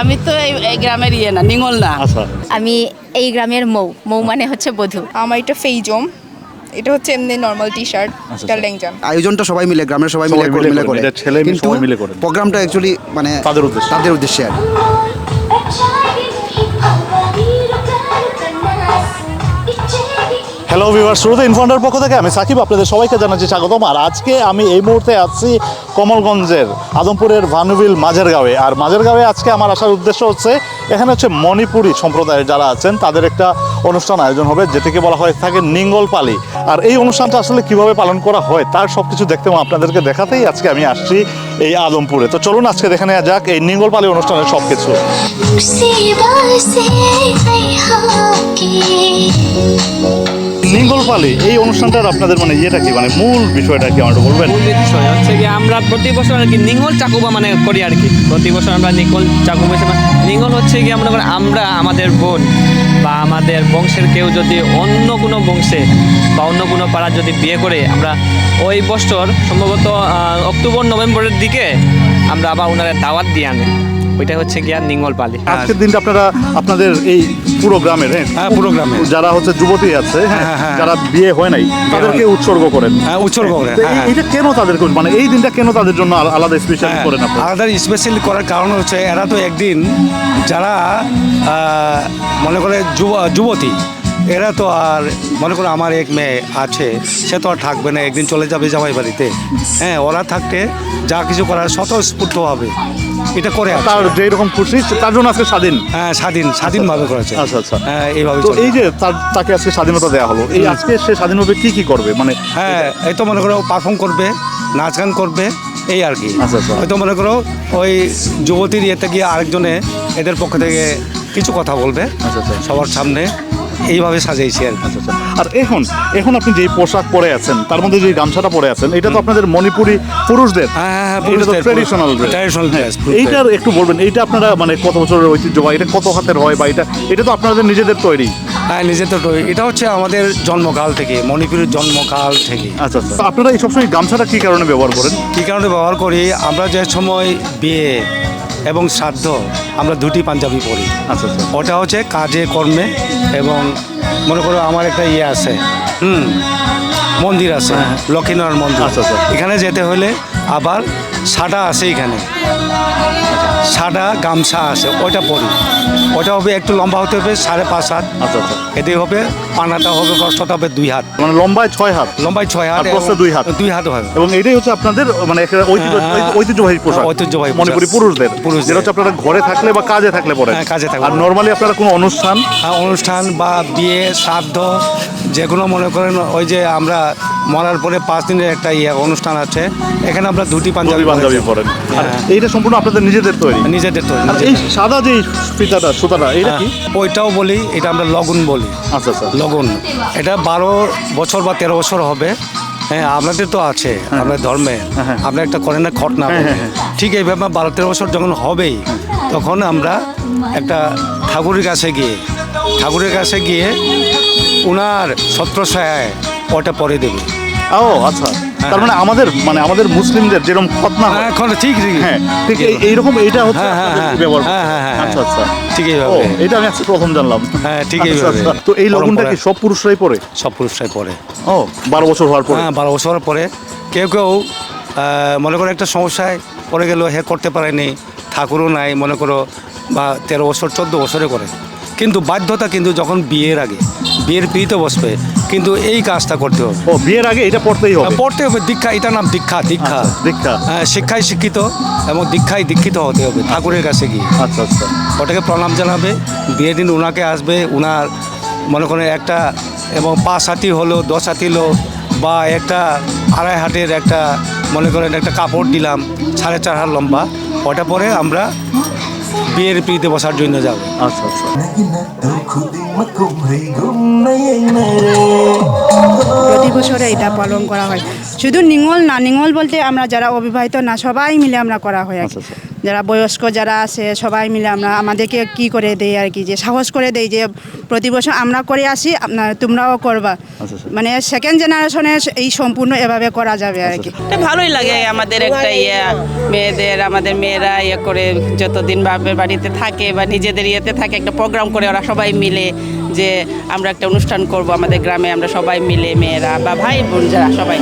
আমি তো এই এই গ্রামের ইয়ে না নিঙল না। আচ্ছা। আমি এই গ্রামের মৌ। মৌ মানে হচ্ছে বধূ। আমার এটা ফেইজম। এটা হচ্ছে এমনি নর্মাল টি শার্ট এটা লেংজাম আয়োজনটা সবাই মিলে গ্রামের সবাই মিলে করে মিলে মিলে করে। ছেলে মেয়ে সবাই মিলে করে। প্রোগ্রামটা অ্যাকচুয়ালি মানে তাদের উদ্দেশ্যে। তাদের উদ্দেশ্যে আর হ্যালো ভিউয়ার শুরুতে ইনফন্ডার পক্ষ থেকে আমি সাকিব, আপনাদের সবাইকে জানাচ্ছি স্বাগতম। আর আজকে আমি এই মুহূর্তে আছি কমলগঞ্জের আদমপুরের ভানুবিল মাঝেরগাঁওয়ে। আর মাঝেরগাঁওয়ে আজকে আমার আসার উদ্দেশ্য হচ্ছে, এখানে হচ্ছে মণিপুরি সম্প্রদায়ের যারা আছেন, তাদের একটা অনুষ্ঠান আয়োজন হবে, যেটাকে বলা হয় থাকে নিঙ্গল পালি আর এই অনুষ্ঠানটা আসলে কীভাবে পালন করা হয়, তার সব কিছু দেখতে আপনাদেরকে দেখাতেই আজকে আমি আসছি এই আদমপুরে। তো চলুন আজকে দেখে নেওয়া যাক এই নিঙ্গল পালি অনুষ্ঠানের সব কিছু নিঙ্গল পালি এই অনুষ্ঠানটার আপনাদের মানে ইয়েটা কি? মানে মূল বিষয়টা কি আমার বলবেন? মূল বিষয় হচ্ছে কি আমরা প্রতি বছর আর কি নিঙ্গল চাকুবা মানে করি আর কি। প্রতি বছর আমরা নিঙ্গল চাকুবা নিঙ্গল হচ্ছে কি আমরা আমরা আমাদের বোন বা আমাদের বংশের কেউ যদি অন্য কোনো বংশে বা অন্য কোনো পাড়ার যদি বিয়ে করে আমরা ওই বছর সম্ভবত অক্টোবর নভেম্বরের দিকে আমরা আবার ওনারা দাওয়াত দিয়ে আনে। ওইটা হচ্ছে গিয়া নিঙ্গল পালি আজকের দিনটা আপনারা আপনাদের এই পুরো গ্রামের হ্যাঁ? হ্যাঁ পুরো গ্রামে যারা হচ্ছে যুবতী আছে হ্যাঁ? হ্যাঁ, হ্যাঁ। যারা বিয়ে হয় নাই তাদেরকে উৎসর্গ করেন। হ্যাঁ উৎসর্গ করেন। হ্যাঁ, এটা কেন তাদেরকে মানে এই দিনটা কেন তাদের জন্য আলা- আলাদা স্পেশাল। করেন আপনি আলাদা স্পেশাল করার কারণ হচ্ছে এরা তো একদিন যারা আহ, মনে করে যুব- যুবতী এরা তো আর মনে করো আমার এক মেয়ে আছে সে তো আর থাকবে না একদিন চলে যাবে জামাই বাড়িতে হ্যাঁ ওরা থাকতে যা কিছু করার স্বতঃস্ফূর্ত হবে। এটা করে তার যেই রকম খুশি তার জন্য আজকে স্বাধীন। হ্যাঁ স্বাধীন স্বাধীনভাবে করেছে। আচ্ছা, আচ্ছা। হ্যাঁ এইভাবে তো এই যে তার- তাকে আজকে স্বাধীনতা দেওয়া হলো এই আজকে সে স্বাধীনভাবে কি কি করবে? মানে হ্যাঁ এই তো মনে করো পারফর্ম করবে নাচ গান করবে এই আর কি। আচ্ছা, আচ্ছা। হয়তো মনে করো ওই যুবতীর ইয়েতে গিয়ে আরেকজনে এদের পক্ষ থেকে কিছু কথা বলবে আচ্ছা, আচ্ছা। সবার সামনে। এইভাবে সাজাইছি আর কি। আচ্ছা, আর এখন এখন আপনি যে পোশাক পরে আছেন তার মধ্যে যে গামছাটা পরে আছেন এটা তো আপনাদের মণিপুরি পুরুষদের? হ্যাঁ, হ্যাঁ, হ্যাঁ, dress, এইটার একটু বলবেন এইটা আপনারা মানে কত বছরের ঐতিহ্য বা এটা কত হাতের হয় বা এটা এটা তো আপনাদের নিজেদের তৈরি? হ্যাঁ নিজে তো তো- এটা হচ্ছে আমাদের জন্মকাল থেকে মণিপুরের জন্মকাল থেকে। আচ্ছা আচ্ছা। আপনারা এই সবসময় গামছাটা কী কারণে ব্যবহার করেন? কী কারণে ব্যবহার করি? আমরা যে সময় বিয়ে এবং শ্রাদ্ধ আমরা দুটি পাঞ্জাবি পরি আচ্ছা আচ্ছা ওটা হচ্ছে কাজে কর্মে এবং মনে করো আমার একটা ইয়ে আছে হুম মন্দির আছে লক্ষ্মীনারায়ণ মন্দির হ্যাঁ। আচ্ছা, আচ্ছা। এখানে যেতে হলে আবার সাদা আছে এখানে। সাদা গামছা আছে ওইটা পরি। ওটা হবে একটু লম্বা হতে হবে সাড়ে পাঁচ হাত। আচ্ছা আচ্ছা। এতে হবে পানাটা হবে প্রস্তটা হবে দুই হাত। মানে লম্বায় ছয় হাত? লম্বায় ছয় হাত প্রস্থে দুই হাত। দুই হাত হবে। এবং এটাই হচ্ছে আপনাদের মানে একটা ঐতিহ্য হ্যাঁ, ঐতিহ্যবাহী পোশাক। ঐতিহ্যবাহী পোশাক। মণিপুরি পুরুষদের। পুরুষদের। যেটা হচ্ছে আপনারা ঘরে থাকলে বা কাজে থাকলে পরে। হ্যাঁ, কাজে থাকলে আর নর্মালি আপনারা কোনো অনুষ্ঠান? অনুষ্ঠান বা বিয়ে শ্রাদ্ধ যে কোনো মনে করেন ওই যে আমরা মরার পরে পাঁচ দিনের একটা ইয়ে অনুষ্ঠান আছে। এখানে আমরা দুটি পাঞ্জাবি পাঞ্জাবি পাঞ্জাবি পরেন। আর হ্যাঁ। এইটা সম্পূর্ণ আপনাদের নিজেদের তৈরি? নিজেদের তো আর এই সাদা যে ফিতাটা সুতাটা এটা কি? ওইটাও বলি এটা আমরা লগন বলি। আচ্ছা আচ্ছা। লগন। এটা বারো বছর বা তেরো বছর হবে। হ্যাঁ আপনাদের তো আছে আপনার ধর্মে। হ্যাঁ। আপনার একটা করেন না ঘটনা হ্যাঁ, হ্যাঁ, ঠিক এইভাবে বারো তেরো বছর যখন হবেই তখন আমরা একটা ঠাকুরের কাছে গিয়ে ঠাকুরের কাছে গিয়ে উনার ছত্রছায়ায় ওটা পরে দেবে। ও আচ্ছা। তার মানে আমাদের মানে আমাদের মুসলিমদের যেরকম খতনা হয়। এখন ঠিক ঠিক। হ্যাঁ ঠিক এই- এইরকম এইটা হচ্ছে হ্যাঁ, হ্যাঁ, আপনাদের হ্যাঁ। ব্যবহার। হ্যাঁ, হ্যাঁ, হ্যাঁ, আচ্ছা আচ্ছা। ঠিক ও এইভাবে এটা আমি আজকে প্রথম জানলাম। হ্যাঁ, ঠিক আচ্ছা, এইভাবে। আচ্ছা। তো এই লগনটা কি পরম্পরা। সব পুরুষরাই পরে? সব পুরুষরাই পরে। ও বারো বছর হওয়ার পরে। হ্যাঁ বারো বছর পরে কেউ কেউ আহ, মনে করো একটা সমস্যায় পড়ে গেল হে করতে পারেনি ঠাকুরও নাই মনে করো বা তেরো বছর চোদ্দ বছরে করে। কিন্তু বাধ্যতা কিন্তু যখন বিয়ের আগে বিয়ের পিড়িতে বসবে কিন্তু এই কাজটা করতে হবে। ও বিয়ের আগে এটা পড়তেই হবে? পড়তে হবে দীক্ষা এটার নাম দীক্ষা দীক্ষা। আচ্ছা, দীক্ষা। হ্যাঁ শিক্ষায় শিক্ষিত এবং দীক্ষায় দীক্ষিত হতে হবে ঠাকুরের কাছে গিয়ে। আচ্ছা আচ্ছা। ওটাকে প্রণাম জানাবে বিয়ের দিন ওনাকে আসবে ওনার মনে করেন একটা এবং পাঁচ হাতি হলো দশ হাতি হলো বা একটা আড়াই হাটের একটা মনে করেন একটা কাপড় দিলাম সাড়ে চার হাত লম্বা ওটা পরে আমরা বিয়ের পিড়িতে বসার জন্য যাবে আচ্ছা আচ্ছা প্রতি বছরে এটা পালন করা হয় শুধু নিঙল না নিঙল বলতে আমরা যারা অবিবাহিত না সবাই মিলে আমরা করা হয় আর কি। আচ্ছা, আচ্ছা। যারা বয়স্ক যারা আছে সবাই মিলে আমরা আমাদেরকে কি করে দেয় আর কি যে সাহস করে দেয় যে প্রতি বছর আমরা করে আসি আপনার তোমরাও করবা। আচ্ছা, আচ্ছা। মানে সেকেন্ড জেনারেশনে এই সম্পূর্ণ এভাবে করা যাবে আর কি। এটা ভালোই লাগে আমাদের একটা ইয়ে মেয়েদের আমাদের মেয়েরা ইয়ে করে যতদিন বাপের বাড়িতে থাকে বা নিজেদের ইয়েতে থাকে একটা প্রোগ্রাম করে ওরা সবাই মিলে যে আমরা একটা অনুষ্ঠান করব আমাদের গ্রামে আমরা সবাই মিলে মেয়েরা বা ভাই বোন যারা সবাই।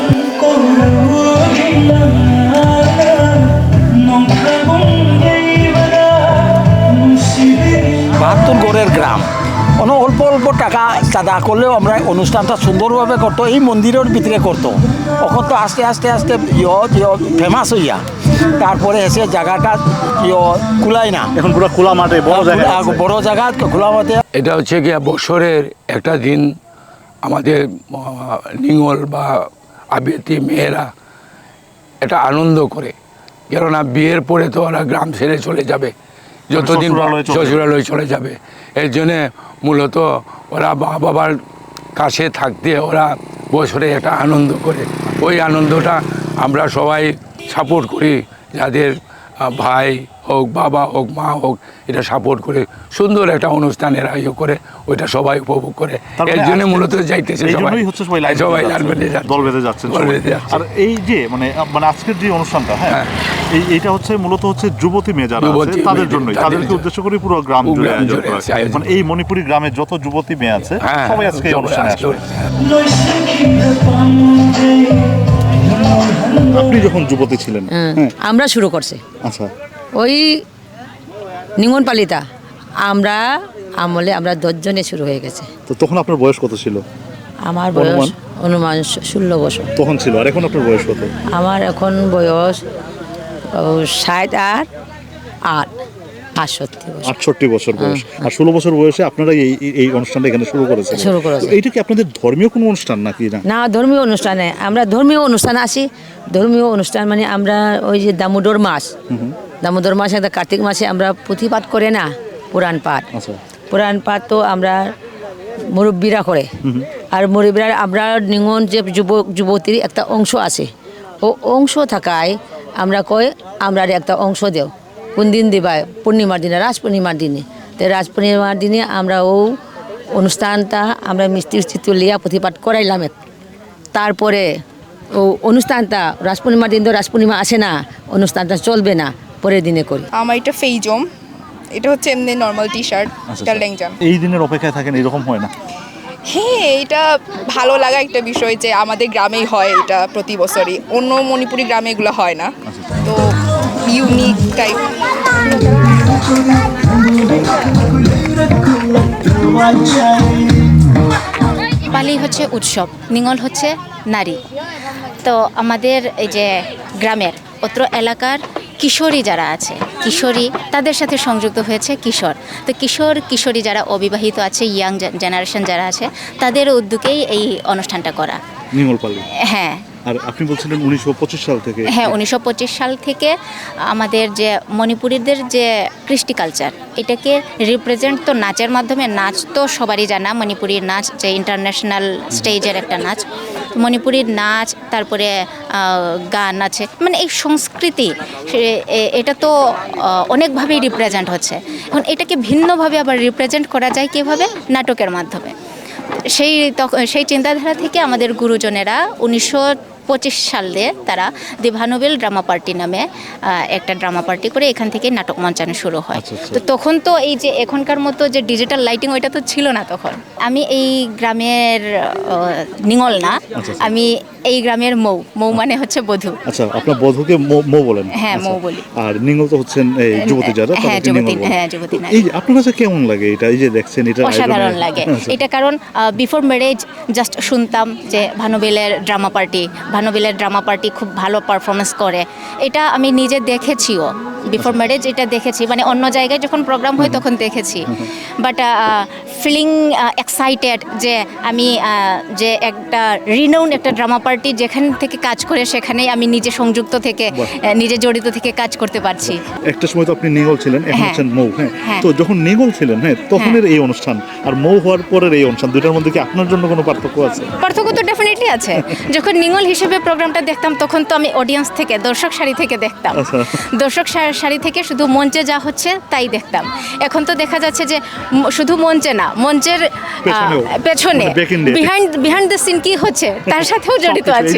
বাহাত্তর গড়ের গ্রাম। অন অল্প অল্প টাকা চাঁদা করলেও আমরা অনুষ্ঠানটা সুন্দরভাবে করতো এই মন্দিরের ভিতরে করতো। এখন তো আস্তে আস্তে আস্তে ফেমাস হইয়া। তারপরে এসে জায়গাটা ইয় কুলাই না। এখন পুরো খোলা মাঠে বড় জায়গা বড় জায়গা খোলা মাঠে। এটা হচ্ছে গিয়ে বছরের একটা দিন আমাদের নিঙল বা আবৃত্তি মেয়েরা এটা আনন্দ করে। কেননা বিয়ের পরে তো ওরা গ্রাম ছেড়ে চলে যাবে। যতদিন শ্বশুরালয় চলে যাবে। চলে যাবে এর জন্যে মূলত ওরা মা বাবার কাছে থাকতে ওরা বছরে একটা আনন্দ করে ওই আনন্দটা আমরা সবাই সাপোর্ট করি যাদের ভাই হোক বাবা হোক মা হোক এটা সাপোর্ট করে সুন্দর একটা অনুষ্ঠানের আয়োজন করে ওইটা সবাই উপভোগ করে। মানে এর জন্য মূলত যাইতেছে সবাই। হচ্ছে সবাই লাইন সবাই। দল বেঁধে যাচ্ছে। আর এই যে মানে মানে আজকের যে অনুষ্ঠানটা হ্যাঁ হ্যাঁ। এই এটা হচ্ছে মূলত হচ্ছে যুবতী মেয়ে যারা আছে তাদের তাদের তাদেরকে উদ্দেশ্য করে পুরো গ্রাম জুড়ে হয়। মানে এই মণিপুরি গ্রামের যত যুবতী মেয়ে আছে হ্যাঁ, সবাই আজকে এই অনুষ্ঠানে আসবে। আপনি যখন যুবতী ছিলেন হ্যাঁ আমরা শুরু করছি। আচ্ছা। ওই নিঙ্গন পালিতা আমরা আমলে আমরা দশজনে শুরু হয়ে গেছে। তো তখন আপনার বয়স কত ছিল? আমার বয়স অনুমান? ষোল বছর। তখন ছিল আর এখন আপনার বয়স কত? আমার এখন বয়স ষাট আর আট। আটষট্টি বছর। আটষট্টি বছর বয়স। আর ষোলো বছর বয়সে আপনারা এই এই- অনুষ্ঠানটা এখানে শুরু করেছেন শুরু করেছি। তো এইটা কি আপনাদের ধর্মীয় কোনো অনুষ্ঠান নাকি না? না ধর্মীয় অনুষ্ঠানে আমরা ধর্মীয় অনুষ্ঠান আসি। ধর্মীয় অনুষ্ঠান মানে আমরা ওই যে দামোদর মাস। দামোদর মাসে একটা কার্তিক মাসে আমরা পুঁথিপাঠ করে না পুরাণ পাঠ। আচ্ছা। পুরাণ পাঠ তো আমরা মুরব্বীরা করে। আর মুরব্বীরা আমরা নিঙন যে যুবক যুবতীর একটা অংশ আছে। ও অংশ থাকায় আমরা কই আমরা একটা অংশ দেও। কোন দিন দিবাই পূর্ণিমার দিনে রাজ পূর্ণিমার দিনে। তো রাজ পূর্ণিমার দিনে আমরা ও অনুষ্ঠানটা আমরা মিষ্টি উষ্টি তুলিয়া প্রতিপাঠ করাইলাম এক। তারপরে ও অনুষ্ঠানটা রাজ পূর্ণিমার দিন তো রাজ পূর্ণিমা আসে না অনুষ্ঠানটা চলবে না পরের দিনে করি। আমার এটা ফেইজম। এটা হচ্ছে এমনি নর্মাল টি শার্ট এটা লেংজাম এই দিনের অপেক্ষায় থাকেন এরকম হয় না? হ্যাঁ এটা ভালো লাগা একটা বিষয় যে আমাদের গ্রামেই হয় এটা প্রতি বছরই। অন্য মণিপুরি গ্রামে এগুলো হয় না। তো ইউনিক টাইপ পালি হচ্ছে উৎসব নিঙল হচ্ছে নারী। তো আমাদের এই যে গ্রামের অত্র এলাকার কিশোরী যারা আছে কিশোরী তাদের সাথে সংযুক্ত হয়েছে কিশোর। তো কিশোর কিশোরী যারা অবিবাহিত আছে ইয়াং জেনারেশন যারা আছে তাদের উদ্যোগেই এই অনুষ্ঠানটা করা। হ্যাঁ আর আপনি বলছিলেন উনিশশো পঁচিশ সাল থেকে। হ্যাঁ উনিশশো পঁচিশ সাল থেকে আমাদের যে মণিপুরীদের যে কৃষ্টি কালচার, এটাকে রিপ্রেজেন্ট তো নাচের মাধ্যমে, নাচ তো সবারই জানা। মণিপুরীর নাচ যে ইন্টারন্যাশনাল স্টেজের একটা নাচ। মণিপুরীর নাচ, তারপরে গান আছে। মানে এই সংস্কৃতি এটা তো অনেকভাবেই রিপ্রেজেন্ট হচ্ছে। এখন এটাকে ভিন্নভাবে আবার রিপ্রেজেন্ট করা যায় কীভাবে? নাটকের মাধ্যমে। সেই তখ- সেই চিন্তাধারা থেকে আমাদের গুরুজনেরা উনিশশো পঁচিশ সালে তারা দি ভানুবেল ড্রামা পার্টি নামে একটা ড্রামা পার্টি করে এখান থেকে নাটক মঞ্চানো শুরু হয় আচ্ছা, আচ্ছা। তো তখন তো এই যে এখনকার মতো যে ডিজিটাল লাইটিং ওইটা তো ছিল না তখন আমি এই গ্রামের নিঙল না আচ্ছা। আমি এই গ্রামের মৌ মৌ মানে হচ্ছে বধূ আচ্ছা আপনার বধুকে মৌ- বলেন হ্যাঁ। মৌ বলি। আর নিঙ্গল তো হচ্ছেন এই যুবতী যারা হ্যাঁ, যুবতী, হ্যাঁ, যুবতী। এই আপনার কাছে কেমন লাগে এটা এই যে দেখছেন এটা অসাধারণ লাগে। এটা কারণ বিফোর ম্যারেজ জাস্ট শুনতাম যে ভানুবিলের ড্রামা পার্টি ভানুবিলের ড্রামা পার্টি খুব ভালো পারফরমেন্স করে। এটা আমি নিজে দেখেছিও। বিফোর ম্যারেজ এটা দেখেছি। মানে অন্য জায়গায় যখন প্রোগ্রাম হয় তখন দেখেছি। বাট ফিলিং এক্সাইটেড যে আমি যে একটা রিনাউন একটা ড্রামা পার্টি যেখান থেকে কাজ করে সেখানেই আমি নিজে সংযুক্ত থেকে নিজে জড়িত থেকে কাজ করতে পারছি। একটা সময় তো আপনি নিঙ্গল ছিলেন এখন হ্যাঁ। হচ্ছেন মৌ হ্যাঁ? হ্যাঁ। তো যখন নিঙ্গল ছিলেন হ্যাঁ তখনের এই অনুষ্ঠান আর মৌ হওয়ার পরের এই অনুষ্ঠান দুইটার মধ্যে কি আপনার জন্য কোনো পার্থক্য আছে? পার্থক্য তো ডেফিনেটলি আছে। যখন নিঙল হিসেবে প্রোগ্রামটা দেখতাম তখন তো আমি অডিয়েন্স থেকে দর্শক সারি থেকে দেখতাম। আচ্ছা। দর্শক সারি থেকে শুধু মঞ্চে যা হচ্ছে তাই দেখতাম। এখন তো দেখা যাচ্ছে যে শুধু মঞ্চে না মঞ্চের পেছনে। বিহাইন্ড বিহাইন্ড দ্য সিন কি হচ্ছে? তার সাথেও জড়িত আছে।